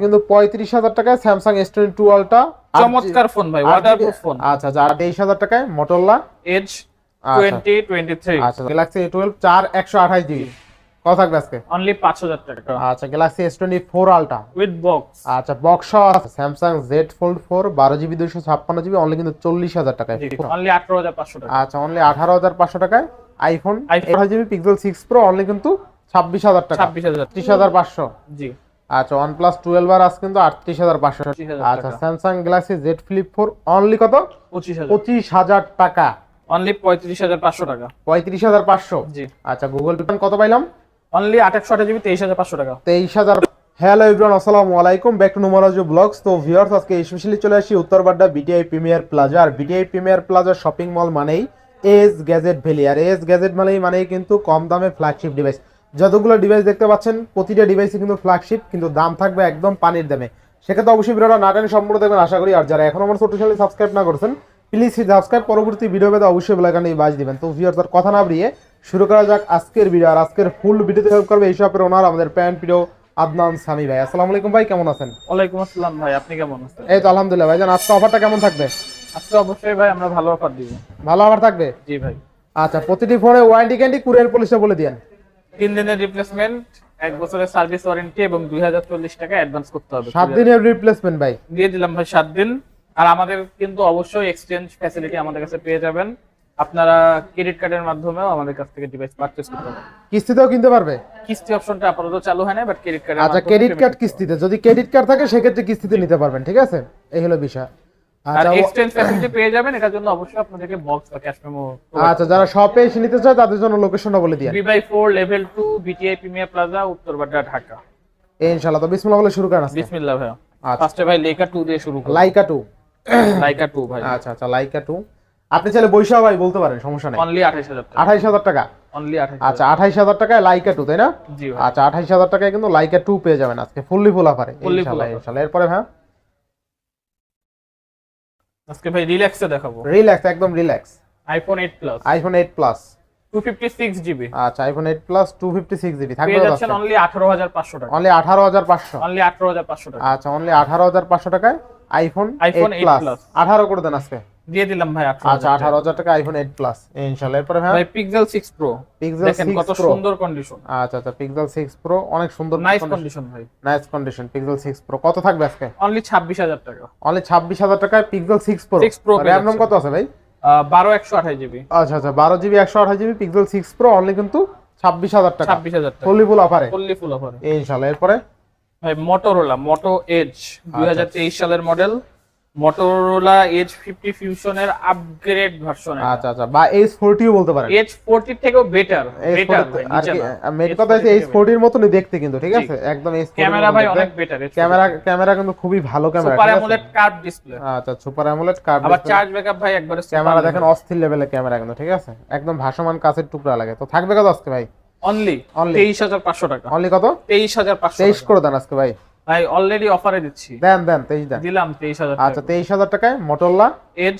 কিন্তু পঁয়ত্রিশ হাজার টাকায় স্যামসাং এস টোয়েন্টি টু আলটা চমৎকার ফোন ভাই ওয়াটারপ্রুফ ফোন আচ্ছা আচ্ছা আর তেইশ হাজার টাকায় Motorola edge. Twenty twenty three আচ্ছা গ্যালাক্সি এ টুয়েলভ চার একশো আঠাশ জিবি। কত থাকবে আজকে? অনলি পাঁচ হাজার টাকা। আচ্ছা Galaxy S twenty four ultra with box আচ্ছা box Samsung Z fold four বারো জিবি দুইশো ছাপ্পান্ন জিবি অনলি কিন্তু চল্লিশ হাজার টাকায়। অনলি আঠারো হাজার পাঁচশো টাকা। আচ্ছা অনলি আঠারো হাজার পাঁচশো টাকায় আইফোন। আঠাশ GB pixel six pro only কিন্তু ছাব্বিশ হাজার টাকা। ছাব্বিশ হাজার। ত্রিশ হাজার পাঁচশো। জি। আচ্ছা ওয়ান প্লাস টুয়েলভ আর আজ কিন্তু আটত্রিশ হাজার পাঁচশো আচ্ছা টাকা। Samsung Galaxy Z flip four only কত? পঁচিশ হাজার। টাকা। অনলি পঁয়ত্রিশ হাজার পাঁচশো টাকা। পঁয়ত্রিশ হাজার পাঁচশো। জি। আচ্ছা গুগল পে কত পাইলাম? অনলি আঠাশশো আঠাশ জিবি তেইশ হাজার পাঁচশো টাকা। তেইশ হাজার। হ্যালো এভরিওয়ান আসসালামু আলাইকুম। ব্যাক টু নোমারাজু ব্লগস তো ভিউয়ার্স আজকে স্পেশালি চলে আসি উত্তরবাড্ডা বিটিআই প্রিমিয়ার প্লাজা আর BTI premier plaza shopping mall মানেই এস গ্যাজেট ভ্যালি আর এস গ্যাজেট মানেই মানেই কিন্তু কম দামে ফ্ল্যাগশিপ ডিভাইস যতগুলো ডিভাইস দেখতে পাচ্ছেন প্রতিটা ডিভাইসে কিন্তু ফ্ল্যাগশিপ কিন্তু দাম থাকবে একদম পানির দামে। সেক্ষেত্রে অবশ্যই ভিডিওটা না টানি সম্পূর্ণ দেখবেন আশা করি। আর যারা এখন আমার ছোট চ্যানেল সাবস্ক্রাইব না করছেন প্লিজ সাবস্ক্রাইব পরবর্তী ভিডিও পেতে অবশ্যই বেলাকানে বাজ দিবেন। তো ভিউয়ার্স আর কথা না বাড়িয়ে শুরু করা যাক আজকের ভিডিও আর আজকের ফুল ভিডিওতে হেল্প করবে এই শপের ওনার আমাদের প্যান্ট প্রিয় আদনান সামি ভাই। আসসালামু আলাইকুম ভাই কেমন আছেন? ওয়ালাইকুম আসসালাম ভাই আপনি কেমন আছেন? এই তো আলহামদুলিল্লাহ ভাই জান আজকে অফারটা কেমন থাকবে? আজকে অবশ্যই ভাই আমরা ভালো অফার দিব। ভালো অফার থাকবে? জি ভাই। আচ্ছা প্রতিটি ফোনে ওয়ারেন্টি ক্যান্ডি কুরিয়ার পলিসিটা বলে দিয়েন। তিন দিনের রিপ্লেসমেন্ট এক বছরের সার্ভিস ওয়ারেন্টি এবং দুই হাজার চল্লিশ টাকা অ্যাডভান্স করতে হবে। সাত দিনের রিপ্লেসমেন্ট ভাই। দিয়ে দিলাম ভাই সাত দিন। আর আমাদের কিন্তু অবশ্যই এক্সচেঞ্জ ফ্যাসিলিটি আমাদের কাছে পেয়ে যাবেন। আপনারা ক্রেডিট কার্ডের মাধ্যমেও আমাদের কাছ থেকে ডিভাইস পারচেজ করতে পারবেন। কিস্তিতেও কিনতে পারবে? কিস্তি অপশনটা আপাতত চালু হয় না বাট ক্রেডিট কার্ড আচ্ছা ক্রেডিট কার্ড কিস্তিতে। যদি ক্রেডিট কার্ড থাকে সেক্ষেত্রে কিস্তিতে নিতে পারবেন ঠিক আছে? এই হলো বিষয়। আর আচ্ছা ফ্যাসিলিটি পেয়ে যাবেন এটার জন্য অবশ্যই আপনাদেরকে বক্স বা ক্যাশ মেমো আচ্ছা যারা শপে এসে নিতে চায় তাদের জন্য লোকেশনটা বলে level two BTI premier plaza Uttar Badda Dhaka. ইনশাআল্লাহ তো বিসমিল্লাহ বলে শুরু করেন বিসমিল্লাহ ভাই আচ্ছা। ফার্স্টে ভাই দিয়ে শুরু করুন। লাইকা লাইকা ভাই। আচ্ছা আচ্ছা লাইকা আপনি চাইলে বৈশা ভাই বলতে পারেন সমস্যা নেই। অনলি হাজার টাকা। আঠাইশ হাজার টাকা। অনলি আচ্ছা টাকায় লাইকা টু তাই না? জি আচ্ছা আঠাইশ হাজার টাকায় কিন্তু লাইকা টু পেয়ে যাবেন আজকে। ফুললি ফুল অফারে Fully ইনশাআল্লাহ ইনশাআল্লাহ। এরপরে হ্যাঁ আজকে ভাই রিল্যাক্সে দেখাবো। রিল্যাক্স একদম relax iPhone 8 plus iPhone 8 plus two fifty six GB আচ্ছা iPhone 8 plus two fifty six GB থাকবে পেয়ে যাচ্ছেন অনলি আঠারো হাজার পাঁচশো টাকা। অনলি আঠারো হাজার পাঁচশো। অনলি আঠারো হাজার পাঁচশো টাকা। আচ্ছা অনলি আঠারো হাজার পাঁচশো টাকায় আইফোন আইফোন 8 প্লাস plus। আঠারো করে দেন আজকে। দিয়ে দিলাম ভাই আচ্ছা আঠারো হাজার টাকা আইফোন এইট প্লাস ইনশাল্লাহ এরপরে ভাই? পিক্সেল সিক্স প্রো পিক্সেল দেখেন কত সুন্দর কন্ডিশন আচ্ছা আচ্ছা পিক্সেল সিক্স প্রো অনেক সুন্দর নাইস কন্ডিশন ভাই। Nice condition pixel six pro কত থাকবে আজকে? অনলি ছাব্বিশ হাজার টাকা। অনলি ছাব্বিশ হাজার টাকায় পিক্সেল সিক্স প্রো 6 Pro পেয়ে র্যাম রম কত আছে ভাই? বারো একশো আঠাশ জিবি আচ্ছা আচ্ছা বারো জিবি একশো আঠাশ GB pixel six pro only কিন্তু ছাব্বিশ হাজার টাকা। ছাব্বিশ হাজার টাকা। ফুললি ফুল অফারে ফুললি ফুল অফার ইনশাল্লাহ এরপরে? ভাই মোটোরোলা মোটো এজ দুই হাজার তেইশ সালের মডেল মোটোরোলা এইচ ফিফটি ফিউশনের আপগ্রেড ভার্সন আচ্ছা আচ্ছা বা এইচ ফোরটিও বলতে পারেন। এইচ ফোরটি থেকেও বেটার বেটার মেন কথা হচ্ছে এইচ ফোরটির মতনই দেখতে কিন্তু ঠিক আছে? একদম এইচ ক্যামেরা ভাই অনেক বেটার ক্যামেরা ক্যামেরা কিন্তু খুবই ভালো camera super AMOLED curve display আচ্ছা সুপার অ্যামোলেড কার্ভ আবার চার্জ ব্যাকআপ ভাই একবারে ক্যামেরা দেখেন অস্থির লেভেলের ক্যামেরা কিন্তু ঠিক আছে? একদম ভাসমান কাছের টুকরা লাগে। তো থাকবে কত আজকে ভাই? Only Only। তেইশ হাজার পাঁচশো টাকা। অনলি কত? তেইশ হাজার পাঁচশো তেইশ করে দেন আজকে ভাই। ভাই অলরেডি অফারে দিচ্ছি। দেন দেন তেইশ দেন। দিলাম তেইশ হাজার আচ্ছা তেইশ হাজার টাকায় মোটরলা এজ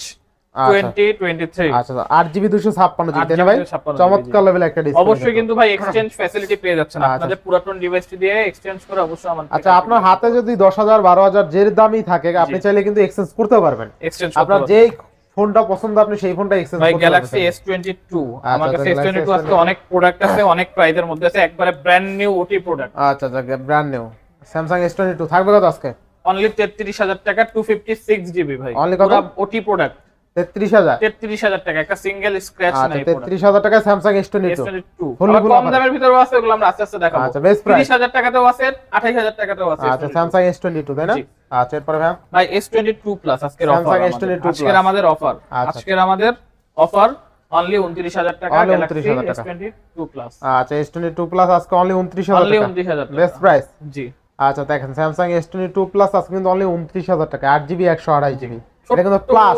আচ্ছা। টোয়েন্টি টোয়েন্টি থ্রি আচ্ছা আট জিবি দুশো ছাপ্পান্ন জিবি 8 তাই না ভাই? চমৎকার লেভেল একটা ডিসপ্লে অবশ্যই কিন্তু ভাই এক্সচেঞ্জ ফ্যাসিলিটি পেয়ে যাচ্ছেন। আচ্ছা। আপনাদের পুরাতন ডিভাইসটি দিয়ে এক্সচেঞ্জ করে অবশ্যই আমার আচ্ছা আপনার হাতে যদি দশ হাজার বারো হাজার যে দামই থাকে আপনি চাইলে কিন্তু এক্সচেঞ্জ করতে পারবেন। এক্সচেঞ্জ আপনার যেই ফোনটা পছন্দ আপনি সেই ফোনটা এক্সচেঞ্জ করতে গ্যালাক্সি পারবেন। টু আচ্ছা, আমার কাছে এস Galaxy টোয়েন্টি টু আজকে অনেক প্রোডাক্ট আছে অনেক প্রাইজের মধ্যে আছে একবারে ব্র্যান্ড নিউ ওটি প্রোডাক্ট আচ্ছা আচ্ছা brand new Samsung S twenty two থাকবে কত আজকে? অনলি তেত্রিশ হাজার টাকা টু ফিফটি সিক্স জিবি ভাই। Only কত? ওটি প্রোডাক্ট তেত্রিশ হাজার? তেত্রিশ হাজার টাকা একটা সিঙ্গেল স্ক্র্যাচ আচ্ছা নাই তেত্রিশ হাজার টাকা Samsung S twenty two twenty two কম দামের ভিতরেও আছে ওগুলো আমরা আস্তে আস্তে দেখাবো। আচ্ছা, price। তিরিশ হাজার টাকাতেও আছে আঠাইশ হাজার টাকাতেও আছে আচ্ছা স্যামসাং এস টোয়েন্টি টু তাই না। আচ্ছা এরপরে ভাই ভাই এস টোয়েন্টি টু প্লাস আজকের অফার S22 আজকের আমাদের অফার। আজকের আমাদের অফার অনলি উনত্রিশ হাজার টাকা Only গ্যালাক্সি 29,000 এস টাকা। টোয়েন্টি টু প্লাস আচ্ছা এস টোয়েন্টি টু প্লাস আজকে অনলি উনত্রিশ হাজার অনলি টাকা। উনত্রিশ হাজার বেস্ট প্রাইস জি। আচ্ছা দেখেন Samsung S twenty two plus আজকে কিন্তু অনলি উনত্রিশ হাজার টাকা আট জিবি একশো আড়াই জিবি এটা কিন্তু প্লাস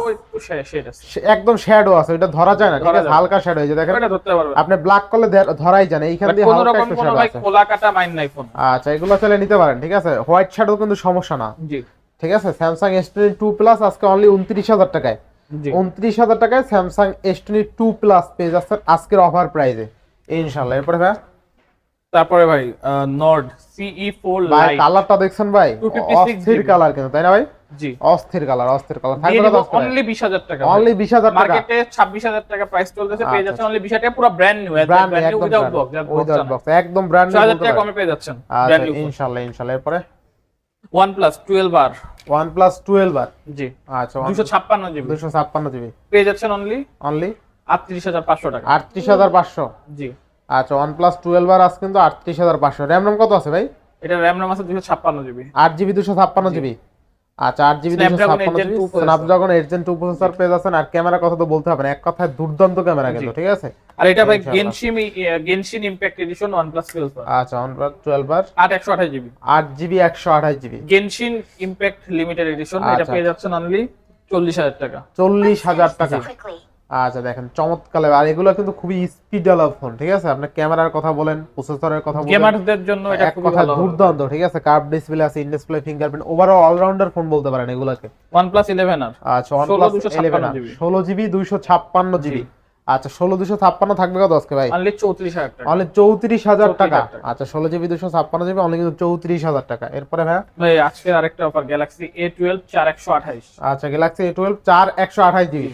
আছে। একদম শ্যাডো আছে এটা ধরা যায় না ঠিক আছে? যায় হালকা শ্যাডো দেখেন ওটা ধরতে পারবে আপনি ব্ল্যাক করলে ধরাই যায় না এইখান দিয়ে হালকা একটু শ্যাডো আছে। কাটা মাইন নাই ফোন আচ্ছা এগুলো চলে নিতে পারেন ঠিক আছে? হোয়াইট শ্যাডো কিন্তু সমস্যা না। জি। ঠিক আছে? Samsung S twenty two plus আজকে অনলি উনত্রিশ হাজার টাকায়। উনত্রিশ হাজার টাকায় Samsung S twenty two plus পেয়ে যাচ্ছেন আজকের অফার প্রাইজে ইনশাল্লাহ এরপরে ভাই তারপরে ভাই নর্ড সিই ফোর ভাই লাইট কালারটা দেখছেন ভাই? অস্থির কালার কিন্তু তাই না ভাই? জি। অস্থির কালার অস্থির কালার অনলি বিশ হাজার টাকা অনলি বিশ হাজার টাকা? মার্কেটে ছাব্বিশ হাজার টাকা প্রাইস চলতেছে পেয়ে আচ্ছা, যাচ্ছেন অনলি বিশ হাজার টাকা পুরো ব্র্যান্ড নিউ ব্র্যান্ড নিউ একদম উইদাউট বক্স উইদাউট বক্স একদম ব্র্যান্ড ছয় হাজার টাকা কমে পেয়ে যাচ্ছেন আচ্ছা ব্র্যান্ড নিউ ইনশাআল্লাহ ইনশাআল্লাহ এরপরে? প্লাস টুয়েলভ আর OnePlus 12 আর জি। আচ্ছা দুশো ছাপ্পান্ন জিবি 256 জিবি পেয়ে যাচ্ছেন অনলি অনলি আটত্রিশ হাজার পাঁচশো টাকা। 38500 জি। আচ্ছা OnePlus 12 আর আজ কিন্তু 38500 RAM ROM কত আছে ভাই? এটা র্যাম রাম আছে দুশো ছাপ্পান্ন জিবি 8 জিবি 256 জিবি আচ্ছা 8 GB Snapdragon 256 8 Gen GB 2 processor। Snapdragon 8 Gen 2 processor পেয়ে যাচ্ছেন। আর ক্যামেরার কথা তো বলতে হবে না এক কথায় দুর্দান্ত ক্যামেরা কিন্তু ঠিক আছে? আর এটা ভাই। Genshin Genshin impact edition one plus twelve আচ্ছা OnePlus 12 আর আট একশো আঠাশ GB 8 GB 128 GB Genshin impact limited edition এটা আচ্ছা। পেয়ে যাচ্ছেন অনলি চল্লিশ হাজার টাকা। 40000 টাকা। Quickly. আচ্ছা দেখেন চমৎকার আর এগুলো কিন্তু খুবই স্পিড আলা ফোন ঠিক আছে? আপনি ক্যামেরার কথা বলেন প্রসেসরের কথা বলেন। গেমারদের জন্য এটা খুবই কথা দুর্দান্ত ঠিক আছে? কার্ভ ডিসপ্লে আছে in display fingerprint overall all rounder phone বলতে পারেন এগুলোকে। প্লাস ইলেভেন আর। আচ্ছা OnePlus 11 256 ষোলো জিবি দুইশো ছাপ্পান্ন জিবি আচ্ছা ষোলো দুশো ছাপ্পান্ন থাকবে কত আজকে ভাই? অনলি চৌত্রিশ হাজার টাকা। অনলি চৌত্রিশ হাজার 34,000 টাকা। আচ্ছা ষোলো জিবি দুশো ছাপ্পান্ন জিবি অনলি কিন্তু চৌত্রিশ হাজার টাকা। এরপরে ভাই ভাই আজকের আরেকটা অফার গ্যালাক্সি এ টুয়েলভ চার একশো আঠাইশ। আচ্ছা গ্যালাক্সি এ টুয়েলভ চার একশো আঠাশ জিবি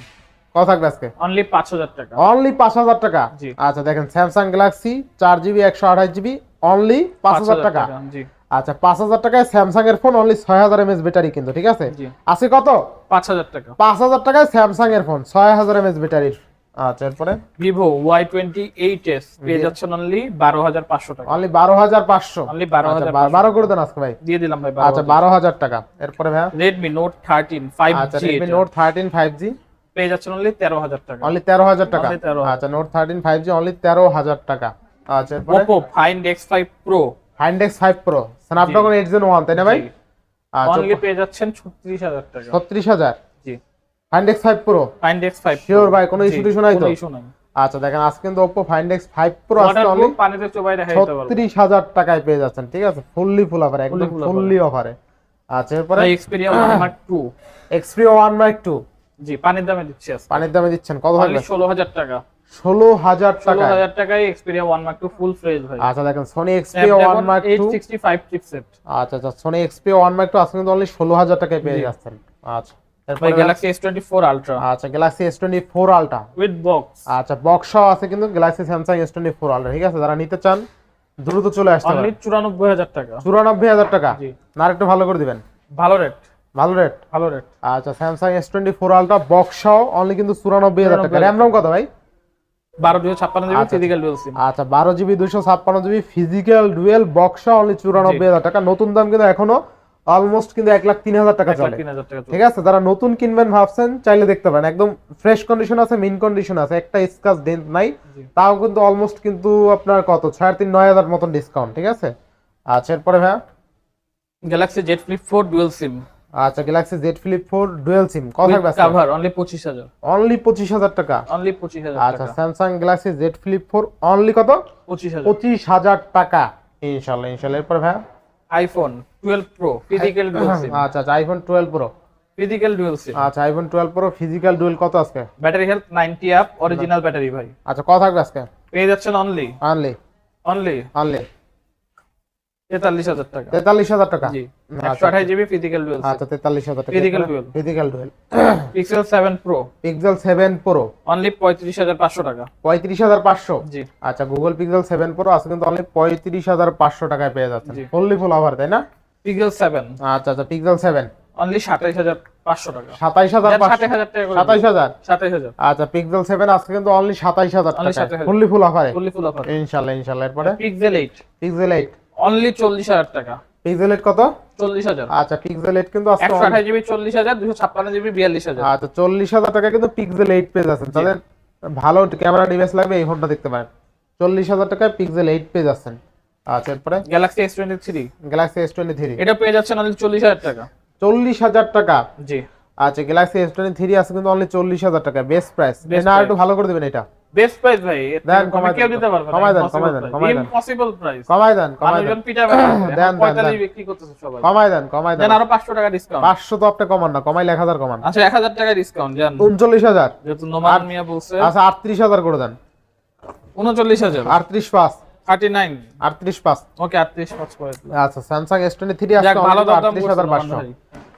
কত থাকবে আজকে? অনলি পাঁচ হাজার টাকা। অনলি পাঁচ হাজার টাকা? আচ্ছা দেখেন স্যামসাং গ্যালাক্সি চার জিবি একশো আঠাশ জিবি অনলি পাঁচ হাজার টাকা। জি। আচ্ছা পাঁচ হাজার টাকায় স্যামসাং এর ফোন অনলি ছয় হাজার এমএস ব্যাটারি কিন্তু ঠিক আছে? আছে কত? পাঁচ হাজার টাকা। পাঁচ হাজার টাকায় স্যামসাং এর ফোন ছয় হাজার এমএস ব্যাটারির আচ্ছা এরপরে? Vivo Y twenty eight S পেয়ে যাচ্ছেন অনলি বারো হাজার পাঁচশো টাকা। অনলি বারো হাজার পাঁচশো। অনলি বারো আচ্ছা, হাজার বারো করে দেন আজকে ভাই। দিয়ে দিলাম ভাই আচ্ছা বারো হাজার টাকা। এরপরে ভাইয়া? রেডমি নোট থার্টিন ফাইভ আচ্ছা G note thirteen five G পেয়ে যাচ্ছেন অনলি তেরো হাজার টাকা। অনলি তেরো হাজার টাকা? আচ্ছা note thirteen five G only তেরো হাজার টাকা। আচ্ছা Oppo find X five pro find X five pro Snapdragon eight gen one তাই না ভাই? আচ্ছা অনলি পেয়ে যাচ্ছেন ছত্রিশ হাজার টাকা। ছত্রিশ হাজার? জি। Find X five pro find X five Sure ভাই, কোনো issue টিস্যু নাই তো? ইস্যু নাই। আচ্ছা দেখেন আজ কিন্তু Oppo find X five pro আসছে অনলি পানিতে চোবাই দেখা পারব। টাকায় পেয়ে যাচ্ছেন ঠিক আছে? ফুললি ফুল অফার একদম ফুললি অফারে আচ্ছা এরপরে? Xperia one mark two Xperia one mark two জি পানির দামে দিচ্ছি পানির দামে দিচ্ছেন। কত অনলি ষোলো হাজার টাকা। ষোলো হাজার ষোলো টাকা হাজার টাকায় Xperia one mark two full fresh ভাই। আচ্ছা দেখেন one mark eight two sixty five chipset আচ্ছা আচ্ছা ওয়ান মাইক টু আজকে কিন্তু অনলি ষোলো হাজার টাকায় পেয়ে যাচ্ছেন। আচ্ছা এস টোয়েন্টি ফোর আলট্রা আচ্ছা galaxy S twenty four ultra with box আচ্ছা বক্স আছে কিন্তু এস টোয়েন্টি ফোর আলট্রা ঠিক আছে? যারা নিতে চান দ্রুত চলে আসতে অনলি পারেন। চুরানব্বই হাজার টাকা। চুরানব্বই হাজার টাকা? জি। না একটু ভালো করে দিবেন। ভালো রেট ভালো রেট ভালো রেট আচ্ছা Samsung S twenty four ultra box only কিন্তু চুরানব্বই হাজার টাকা। র্যাম রম কত ভাই? বারো দুশো ছাপ্পান্ন জিবি। ফিজিক্যাল ডুয়েল সিম আচ্ছা বারো জিবি দুইশো ছাপ্পান্ন GB physical dual box only চুরানব্বই হাজার টাকা। নতুন দাম কিন্তু এখনও অলমোস্ট কিন্তু এক লাখ তিন হাজার টাকা চলে। ঠিক আছে যারা নতুন কিনবেন ভাবছেন চাইলে দেখতে পারেন। একদম ফ্রেশ কন্ডিশন আছে মিন কন্ডিশন আছে। একটা স্কাচ ডেন্ট নাই। তাও কিন্তু অলমোস্ট কিন্তু আপনার কত? সাড়ে তিন নয় হাজার মতন ডিসকাউন্ট ঠিক আছে? আচ্ছা এরপরে ভাইয়া? Galaxy Z flip four dual SIM আচ্ছা galaxy Z flip four dual SIM কত থাকবে কাভার অনলি পঁচিশ হাজার। অনলি পঁচিশ হাজার টাকা? অনলি পঁচিশ হাজার আচ্ছা টাকা। Samsung galaxy Z flip four only কত? পঁচিশ হাজার। পঁচিশ হাজার টাকা। ইনশাল্লাহ ইনশাল্লাহ। এরপর ভাই iPhone twelve pro physical dual SIM আচ্ছা আচ্ছা iPhone twelve pro physical dual SIM আচ্ছা iPhone twelve pro physical dual কত আজকে? Battery health ninety up original battery ভাই। আচ্ছা কত থাকবে আজকে? পেয়ে যাচ্ছেন অনলি অনলি অনলি অনলি তেতাল্লিশ হাজার টাকা। তেতাল্লিশ হাজার টাকা? আচ্ছা, একশো আঠাশ জিবি ফিজিক্যাল ডুয়েল আচ্ছা তেতাল্লিশ হাজার টাকা। Physical dual। Physical dual pixel seven pro pixel seven pro only পঁয়ত্রিশ হাজার পাঁচশো টাকা। পঁয়ত্রিশ হাজার পাঁচশো? জি। আচ্ছা গুগল পিক্সেল সেভেন প্রো কিন্তু অনলি পঁয়ত্রিশ হাজার পাঁচশো টাকায় পেয়ে যাচ্ছেন। জি। ফুললি ফুল অফার তাই না? পিক্সেল সেভেন আচ্ছা আচ্ছা পিক্সেল সেভেন অনলি সাতাইশ হাজার পাঁচশো টাকা। সাতাইশ হাজার সাতাইশ হাজার সাতাইশ হাজার? আচ্ছা পিক্সেল সেভেন আজকে কিন্তু অনলি সাতাইশ হাজার টাকা 27,000 ফুললি ফুল অফারে ফুললি ফুল অফার ইনশাল্লাহ ইনশাল্লাহ। এরপরে? Pixel eight pixel eight only চল্লিশ হাজার টাকা। পিক্সেল এইট কত? চল্লিশ হাজার। আচ্ছা পিক্সেল কিন্তু আজকে জিবি চল্লিশ হাজার দুশো ছাপ্পান্ন জিবি বিয়াল্লিশ হাজার। আচ্ছা চল্লিশ হাজার টাকা কিন্তু পিক্সেল এইট পেজ আছেন তাদের ভালো ক্যামেরা ডিভাইস লাগবে এই ফোনটা দেখতে পারেন। চল্লিশ হাজার টাকায় পিক্সেল এইট পেজ আছেন। আচ্ছা এরপরে? Galaxy S twenty three galaxy S twenty three এটা পেয়ে যাচ্ছেন অনলি চল্লিশ হাজার টাকা। চল্লিশ হাজার টাকা? জি। আচ্ছা গ্যালাক্সি এস টোয়েন্টি থ্রি আছে কিন্তু অনলি চল্লিশ হাজার টাকা। বেস্ট প্রাইস আর একটু ভালো করে দিবেন এটা। বেস্ট প্রাইস ভাই দেন কমাই কেউ দিতে পারবে কমাই দেন কমাই দেন কমাই দেন। ইম্পসিবল প্রাইস কমাই দেন কমাই দেন। পিটা দেন দেন বিক্রি সবাই। কমাই দেন কমাই দেন। আরও 500 টাকা ডিসকাউন্ট 500 তো আপনি কমান না 1000 কমান। আচ্ছা 1000 টাকা ডিসকাউন্ট জান 39000 যেহেতু নোমান মিয়া বলছে। আচ্ছা 38000 করে দেন। 39000 38 39 38 ওকে 38 পাস করে আচ্ছা স্যামসাং S23 আসছে 38500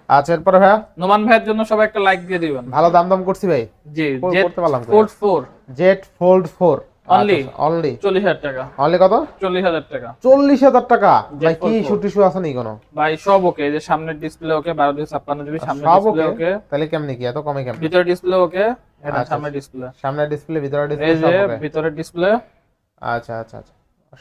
আচ্ছা এরপরে ভাইয়া? নোমান ভাইয়ের জন্য সবাই একটা লাইক দিয়ে দিবেন। ভালো দাম দাম করছি ভাই। জি করতে পারলাম? Fold four Z fold four Only? Only চল্লিশ হাজার টাকা। অনলি কত? চল্লিশ হাজার টাকা। চল্লিশ হাজার টাকা? ভাই কি ইস্যু টিস্যু আছে নি কোনো? ভাই সব ওকে যে সামনের ডিসপ্লে ওকে বারো দুই ছাপ্পান্ন জিবি সামনের ডিসপ্লে ওকে? তাহলে কেমনি কি? এত কমে কেমন? ভিতরে ডিসপ্লে ওকে এটা আচ্ছা, সামনের ডিসপ্লে সামনে ডিসপ্লে ভিতরে ডিসপ্লে সব ওকে। ভিতরের ডিসপ্লে আচ্ছা আচ্ছা আচ্ছা।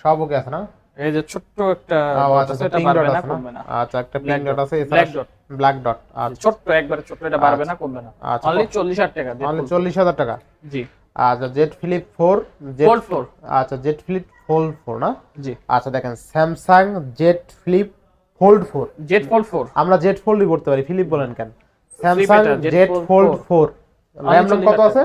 সব ওকে আছে না? এই যে ছোট্ট একটা আচ্ছা আচ্ছা এটা ডট না কমবে না। আচ্ছা একটা পিঙ্ক ডট আছে black dot। ব্ল্যাক ডট আচ্ছা। ছোট্ট একবারে ছোট্ট এটা বাড়বে না কমবে না। আচ্ছা, অনলি চল্লিশ হাজার টাকা অনলি চল্লিশ হাজার টাকা? জি। আচ্ছা Z flip four Z fold four আচ্ছা জেট ফ্লিপ ফোল্ড ফোর না? জি। আচ্ছা দেখেন Samsung Z flip fold four Z fold four আমরা জেট ফোল্ডই করতে পারি ফ্লিপ বলেন কেন? Samsung Z fold 4 four RAM কত আছে?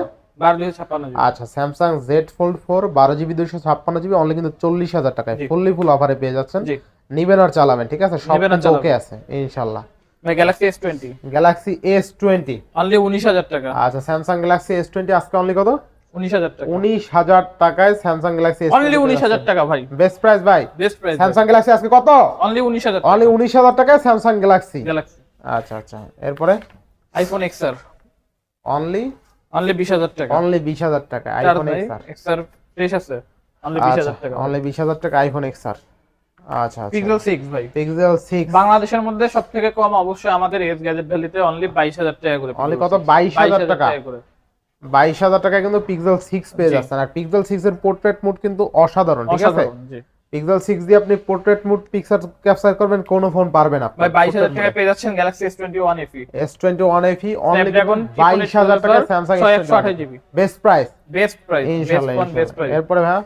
আচ্ছা স্যামসাং জেড ফোল্ড ফোর বারো জিবি দুইশো ছাপ্পান্ন জিবি অনলি কিন্তু চল্লিশ হাজার টাকায়। ফুললি ফুল অফারে পেয়ে যাচ্ছেন। নিবেন আর চালাবেন ঠিক আছে? সব আর ওকে আছে ইনশাল্লাহ galaxy S twenty galaxy S twenty only উনিশ হাজার টাকা। আচ্ছা স্যামসাং গ্যালাক্সি এস টোয়েন্টি আজকে অনলি কত? উনিশ হাজার টাকা। উনিশ হাজার টাকায় স্যামসাং গ্যালাক্সি অনলি উনিশ হাজার টাকা ভাই। বেস্ট প্রাইস ভাই। বেস্ট প্রাইস স্যামসাং গ্যালাক্সি আজকে কত? অনলি উনিশ হাজার অনলি উনিশ হাজার টাকায় স্যামসাং গ্যালাক্সি গ্যালাক্সি আচ্ছা আচ্ছা। এরপরে? আইফোন এক্সআর অনলি অনলি বিশ হাজার টাকা। অনলি বিশ হাজার টাকা আইফোন ভাই এক্স আর এক্সআর ফ্রেশ আছে। অনলি বিশ আচ্ছা হাজার টাকা। অনলি বিশ হাজার টাকা আইফোন এক্স আর আচ্ছা আচ্ছা। পিক্সেল সিক্স ভাই। পিক্সেল সিক্স বাংলাদেশের মধ্যে সব থেকে কম অবশ্যই আমাদের এস গ্যাজেট ভ্যালিতে অনলি বাইশ হাজার টাকা করে অনলি কত? বাইশ হাজার টাকা। করে। বাইশ হাজার টাকা কিন্তু পিক্সেল সিক্স পেয়ে। যাচ্ছেন। আর পিক্সেল সিক্স এর পোর্ট্রেট মোড কিন্তু অসাধারণ ঠিক আছে? অসাধারণ জি। পিক্সেল সিক্স দিয়ে আপনি পোর্ট্রেট মোড পিকচার ক্যাপচার করবেন কোনো ফোন পারবে না ভাই বাইশ হাজার টাকা পেয়ে যাচ্ছেন galaxy S twenty one FE S twenty one only Snapdragon বাইশ হাজার টাকা স্যামসাং ছয় একশো বেস্ট প্রাইস বেস্ট প্রাইস ইনশাল্লাহ বেস্ট প্রাইস এরপরে ভাই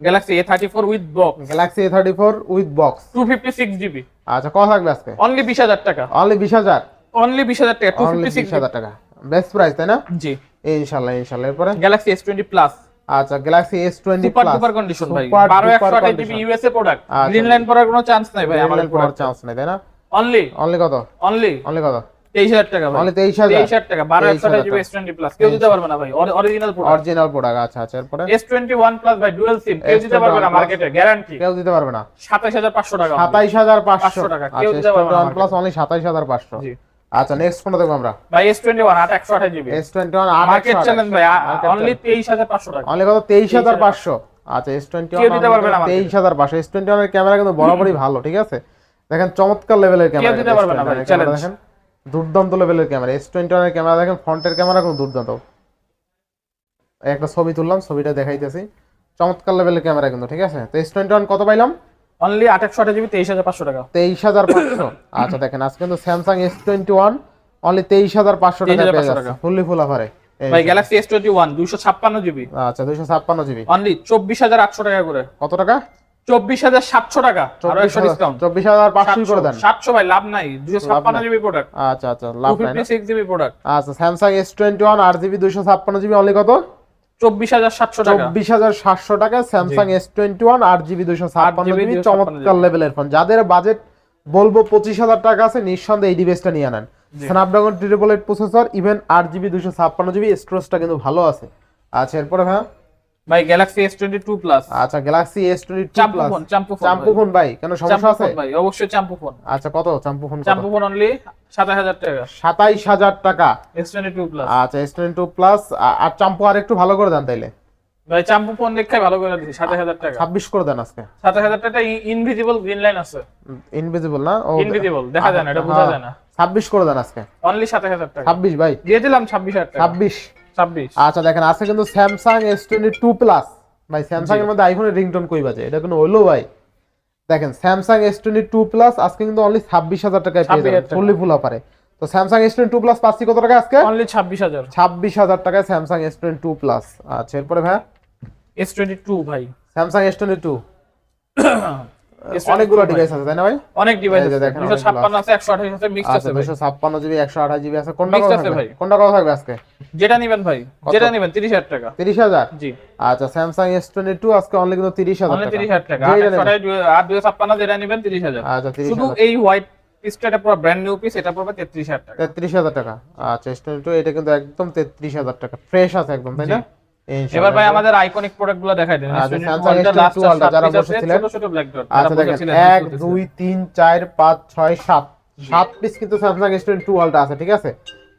galaxy A thirty four with box galaxy A thirty four with box two fifty six GB আচ্ছা কত থাকবে আজকে? অনলি বিশ হাজার টাকা। অনলি বিশ হাজার? অনলি বিশ হাজার টাকা টু অনলি ফিফটি বিশ সিক্স হাজার টাকা। বেস্ট প্রাইস তাই না? জি। ইনশাল্লাহ ইনশাল্লাহ। এরপরে? গ্যালাক্সি এস টোয়েন্টি প্লাস আচ্ছা galaxy S twenty super condition ভাই। Super বারো duper একশো আঠাশ জিবি ইউএসএ প্রোডাক্ট আচ্ছা। গ্রিন লাইন পড়ার কোনো চান্স নাই ভাই আমাদের পড়ার চান্স নেই তাই না? অনলি অনলি কত? অনলি অনলি কত? তেইশ হাজার টাকা ভাই। অনলি তেইশ হাজার? তেইশ হাজার টাকা। বারো একশো আঠাশ 23,000 জিবি এস টোয়েন্টি প্লাস কেউ দিতে পারবে না ভাই। অরিজিনাল প্রোডাক্ট অরিজিনাল প্রোডাক্ট আচ্ছা আচ্ছা এরপরে? এস টোয়েন্টি ওয়ান প্লাস ভাই ডুয়েল সিম কেউ দিতে পারবে না মার্কেটে গ্যারান্টি কেউ দিতে পারবে না। সাতাশ হাজার পাঁচশো টাকা। সাতাইশ হাজার পাঁচশো। 500 টাকা, আচ্ছা কেউ দিতে পারবে না প্লাস অনলি সাতাইশ হাজার পাঁচশো। জি। আচ্ছা নেক্সট ফোনটা দেখব আমরা। ভাই এস টোয়েন্টি ওয়ান আট একশো আঠাশ GB S twenty one market challenge ভাই অনলি তেইশ হাজার পাঁচশো টাকা। অনলি কত? তেইশ হাজার পাঁচশো। আচ্ছা এস টোয়েন্টি কেউ দিতে পারবে না আমাকে। তেইশ হাজার পাঁচশো। এস টোয়েন্টি ওয়ানের ক্যামেরা কিন্তু বরাবরই ভালো ঠিক আছে? দেখেন চমৎকার লেভেলের ক্যামেরা দিতে পারবে না ভাই, challenge। দেখেন দুর্দান্ত লেভেলের ক্যামেরা এস টোয়েন্টি ওয়ানের ক্যামেরা দেখেন ফ্রন্টের ক্যামেরা কিন্তু দুর্দান্ত। একটা ছবি তুললাম ছবিটা দেখাইতেছি। চমৎকার লেভেলের ক্যামেরা কিন্তু ঠিক আছে? তো এস টোয়েন্টি ওয়ান কত পাইলাম? অনলি একশো আঠাশ জিবি তেইশ হাজার পাঁচশো টাকা। তেইশ হাজার পাঁচশো। আচ্ছা দেখেন আজকে কিন্তু Samsung S twenty one only তেইশ হাজার পাঁচশো টাকা। পেয়ে যাচ্ছে ফুললি ফুল অফারে ভাই গ্যালাক্সি এস টোয়েন্টি ওয়ান দুইশো ছাপ্পান্ন জিবি আচ্ছা দুইশো ছাপ্পান্ন জিবি অনলি চব্বিশ হাজার আটশো টাকা করে। কত টাকা? চব্বিশ হাজার সাতশো টাকা। চব্বিশ হাজার পাঁচশোই করে দেন। সাতশো ভাই লাভ নাই। দুশো ছাপ্পান্ন। জিবি প্রোডাক্ট আচ্ছা আচ্ছা লাভ নাই সিক্স জিবি প্রোডাক্ট আচ্ছা স্যামসাং এস টোয়েন্টি ওয়ান আট জিবি দুইশো ছাপ্পান্ন জিবি অনলি কত? চব্বিশ টাকা। স্যামসাং এস টোয়েন্টি ওয়ান আট জিবি 256 চমৎকার লেভেলের ফোন যাদের বাজেট বলব পঁচিশ হাজার টাকা আছে নিঃসন্দেহে এই ডিভাইসটা নিয়ে আনেন। Snapdragon triple eight processor even আট জিবি দুইশো ছাপ্পান্ন জিবি স্টোরেজটা কিন্তু ভালো আছে। আচ্ছা এরপরে হ্যাঁ ভাই galaxy S twenty two plus আচ্ছা গ্যালাক্সি এস টোয়েন্টি টু চাম্পু প্লাস ফোন চাম্পু ফোন চাম্পু ফোন ভাই কেন সমস্যা চাম্পু আছে? ফোন ভাই অবশ্যই চাম্পু ফোন আচ্ছা কত? চাম্পু ফোন চাম্পু ফোন অনলি সাতাশ হাজার টাকা। সাতাইশ হাজার টাকা। এস টোয়েন্টি টু প্লাস আচ্ছা এস টোয়েন্টি টু প্লাস আর চাম্পু আর একটু ভালো করে দেন তাইলে। ভাই চাম্পু ফোন দেখে ভালো করে সাতাশ হাজার টাকা। ছাব্বিশ করে দেন আজকে। সাতাশ হাজার টাকা ইনভিজিবল গ্রিন লাইন আছে। ইনভিজিবল না? ও ইনভিজিবল দেখা যায় না এটা বোঝা যায় না। ছাব্বিশ করে দেন আজকে। অনলি সাতাশ হাজার টাকা। ছাব্বিশ ভাই। দিয়ে দিলাম ছাব্বিশ হাজার টাকা। ছাব্বিশ ছাব্বিশ। আচ্ছা দেখেন আছে কিন্তু Samsung S twenty two plus ভাই স্যামসাং এর মধ্যে আইফোনের রিংটোন কই বাজে? এটা কোনো হইল ভাই? দেখেন Samsung S twenty two plus আজকে কিন্তু অনলি ছাব্বিশ হাজার টাকায় পেয়ে 26,000 যাবেন ফুললি ফুল অফারে তো Samsung S twenty two plus পাচ্ছি কত টাকা আজকে? অনলি ছাব্বিশ হাজার। ছাব্বিশ হাজার টাকায় Samsung S twenty two plus আচ্ছা এরপরে ভাই এস টোয়েন্টি টু ভাই। Samsung S twenty two S22 অনেকগুলো ডিভাইস আছে তাই না ভাই? অনেক ডিভাইস আছে। দেখেন দুশো অনেকগুলো ছাপ্পান্ন আছে একশো আঠাশ আছে মিক্স আছে ভাই। দুশো ছাপ্পান্ন জিবি একশো আঠাশ জিবি আছে। কোনটা কত থাকবে? ভাই। কোনটা কত থাকবে আজকে? যেটা নিবেন ভাই যেটা নিবেন তিরিশ হাজার টাকা। তিরিশ হাজার? জি। আচ্ছা টোয়েন্টি টু আজকে অনলি কিন্তু তিরিশ হাজার অনলি টাকা। তিরিশ হাজার টাকা। যেইটা আট একশো নেবেন। আঠাশ, আট দুশো ছাপ্পান্ন যেটা নিবেন তিরিশ হাজার। আচ্ছা তিরিশ শুধু এই হোয়াইট পিসটা পুরো ব্র্যান্ড নিউ পিস এটা পড়বে তেত্রিশ হাজার টাকা। তেত্রিশ হাজার টাকা। আচ্ছা এস টোয়েন্টি টু এটা কিন্তু একদম তেত্রিশ হাজার টাকা। ফ্রেশ আছে একদম তাই না। এবার ভাই আমাদের আইকনিক প্রোডাক্টগুলো দেখাই দিন। আচ্ছা, S22 S22 যারা বসেছিলেন। আচ্ছা দেখেন এক দুই তিন চার পাঁচ ছয় সাত সাত পিস কিন্তু স্যামসাং এস টোয়েন্টি টু আলটা আছে ঠিক আছে?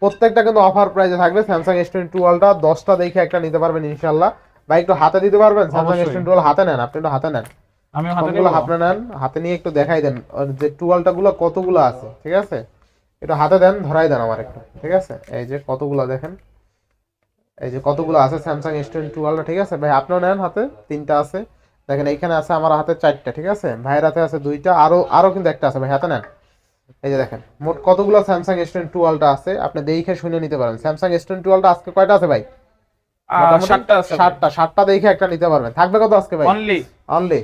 প্রত্যেকটা কিন্তু অফার প্রাইসে থাকবে স্যামসাং এস টোয়েন্টি টু আলটা দশটা দেখে একটা নিতে পারবেন ইনশাল্লাহ ভাই একটু হাতে দিতে পারবেন? স্যামসাং এস অবশ্যই। টোয়েন্টি টু হাতে নেন আপনি একটু হাতে নেন। আমি হাতে নিব। হাতে নেন হাতে নিয়ে একটু দেখাই দেন যে টুয়ালটা গুলো কতগুলো আছে ঠিক আছে? একটু হাতে দেন ধরাই দেন আমার একটু ঠিক আছে? এই যে কতগুলো দেখেন। এই যে কতগুলো আছে স্যামসাং এস টোয়েন্টি টুয়েলভটা ঠিক আছে? ভাই আপনিও নেন হাতে তিনটা আছে। দেখেন এইখানে আছে আমার হাতে চারটা ঠিক আছে? ভাইয়ের হাতে আছে দুইটা আরও আরও কিন্তু একটা আছে ভাই হাতে নেন। এই যে দেখেন মোট কতগুলো স্যামসাং এস টোয়েন্টি টুয়েলভটা আছে আপনি দেখে শুনে নিতে পারেন। স্যামসাং এস টোয়েন্টি টুয়েলভটা আজকে কয়টা আছে ভাই? সাতটা সাতটা সাতটা দেখে একটা নিতে পারবেন। থাকবে কত আজকে ভাই? অনলি অনলি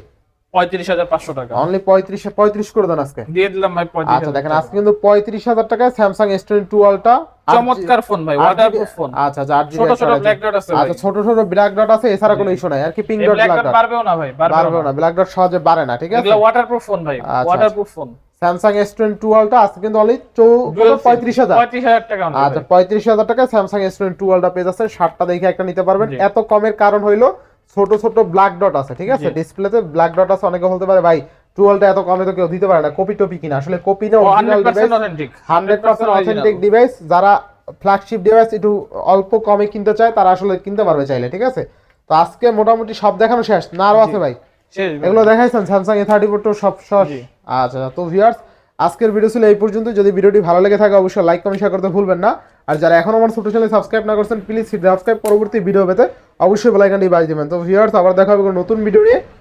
পঁয়ত্রিশ হাজার পাঁচশো টাকা। অনলি পঁয়ত্রিশ পঁয়ত্রিশ করে দেন আজকে। দিয়ে দিলাম ভাই আচ্ছা দেখেন আজকে কিন্তু পঁয়ত্রিশ হাজার টাকায় স্যামসাং এস টোয়েন্টি টু আলটা চমৎকার ফোন ভাই ওয়াটারপ্রুফ ফোন আচ্ছা আচ্ছা ছোট ছোট ব্ল্যাক ডট আছে আচ্ছা ছোট ছোট ব্ল্যাক ডট আছে এছাড়া কোনো ইস্যু নাই। আর কি এই ডট ব্ল্যাক ডট পারবেও না ভাই পারবেও না। ব্ল্যাক ডট সহজে বাড়ে না ঠিক আছে? এগুলো ওয়াটারপ্রুফ ফোন ভাই আচ্ছা, waterproof phone Samsung S twenty two ultra আজকে কিন্তু অনলি পঁয়ত্রিশ হাজার। টাকা আচ্ছা পঁয়ত্রিশ হাজার টাকায় স্যামসাং এস টোয়েন্টি টু আলটা পেয়ে যাচ্ছে ষাটটা দেখে একটা নিতে পারবেন। এত কমের কারণ হইল ছোট ছোট ব্ল্যাক ডট আছে ঠিক আছে? ডিসপ্লেতে ব্ল্যাক ডট আছে অনেকে বলতে পারে ভাই টুয়েলটা এত কমে তো কেউ দিতে পারে না। কপি টপি কিনা। আসলে কপি না original 100% device hundred percent 100% authentic device যারা ফ্ল্যাগশিপ ডিভাইস একটু অল্প কমে কিনতে চায় তারা আসলে কিনতে পারবে চাইলে ঠিক আছে? তো আজকে মোটামুটি সব দেখানো শেষ। না আরও আছে ভাই? এগুলো দেখাইছেন Samsung A thirty four two সব সব। আচ্ছা তো ভিউয়ার্স আজকের ভিডিও ছিল এই পর্যন্ত। যদি ভিডিওটি ভালো লেগে থাকে অবশ্যই লাইক কমেন্ট শেয়ার করতে ভুলবেন না। আর যারা এখনও আমার ছোট চ্যানেল সাবস্ক্রাইব না করছেন প্লিজ সাবস্ক্রাইব পরবর্তী ভিডিও পেতে অবশ্যই বেলাইকানটি বাজিয়ে দেবেন। তো ভিউয়ার্স আবার দেখা হবে নতুন ভিডিও নিয়ে।